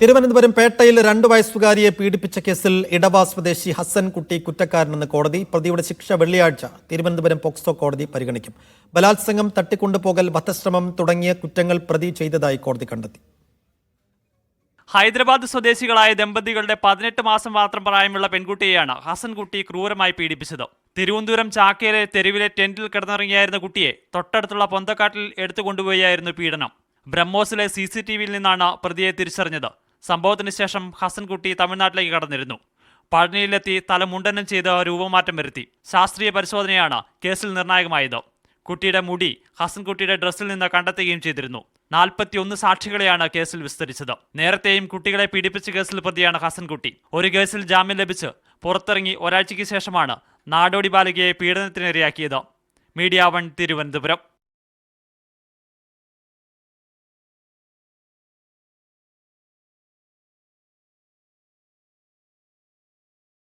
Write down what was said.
തിരുവനന്തപുരം പേട്ടയിൽ രണ്ട് വയസ്സുകാരിയെ പീഡിപ്പിച്ച കേസിൽ ഇടവ സ്വദേശി ഹസൻ കുട്ടി കുറ്റക്കാരനെന്ന് കോടതി. പ്രതിയുടെ ശിക്ഷ വെള്ളിയാഴ്ച തിരുവനന്തപുരം പോക്സോ കോടതി പരിഗണിക്കും. ബലാത്സംഗം തട്ടിക്കൊണ്ടുപോകൽ വധശ്രമം തുടങ്ങിയ കുറ്റങ്ങൾ പ്രതി ചെയ്തതായി കോടതി കണ്ടെത്തി. ഹൈദരാബാദ് സ്വദേശികളായ ദമ്പതികളുടെ പതിനെട്ട് മാസം മാത്രം പ്രായമുള്ള പെൺകുട്ടിയെയാണ് ഹസൻകുട്ടി ക്രൂരമായി പീഡിപ്പിച്ചത്. തിരുവനന്തപുരം ചാക്കയിലെ തെരുവിലെ ടെന്റിൽ കിടന്നിറങ്ങിയായിരുന്ന കുട്ടിയെ തൊട്ടടുത്തുള്ള പൊന്തക്കാട്ടിൽ എടുത്തുകൊണ്ടുപോയായിരുന്നു പീഡനം. ബ്രഹ്മോസിലെ സി സി ടി വിയിൽ നിന്നാണ് പ്രതിയെ തിരിച്ചറിഞ്ഞത്. സംഭവത്തിന് ശേഷം ഹസൻകുട്ടി തമിഴ്നാട്ടിലേക്ക് കടന്നിരുന്നു. പഴനിയിലെത്തി തലമുണ്ടനം ചെയ്ത് രൂപമാറ്റം വരുത്തി. ശാസ്ത്രീയ പരിശോധനയാണ് കേസിൽ നിർണായകമായത്. കുട്ടിയുടെ മുടി ഹസൻകുട്ടിയുടെ ഡ്രസ്സിൽ നിന്ന് കണ്ടെത്തുകയും ചെയ്തിരുന്നു. നാൽപ്പത്തിയൊന്ന് സാക്ഷികളെയാണ് കേസിൽ വിസ്തരിച്ചത്. നേരത്തെയും കുട്ടികളെ പീഡിപ്പിച്ച കേസിൽ പ്രതിയാണ് ഹസൻകുട്ടി ഒരു കേസിൽ ജാമ്യം ലഭിച്ച് പുറത്തിറങ്ങി ഒരാഴ്ചയ്ക്ക് ശേഷമാണ് നാടോടി ബാലികയെ പീഡനത്തിനിരയാക്കിയത്. Media one Thiruvananthapuram.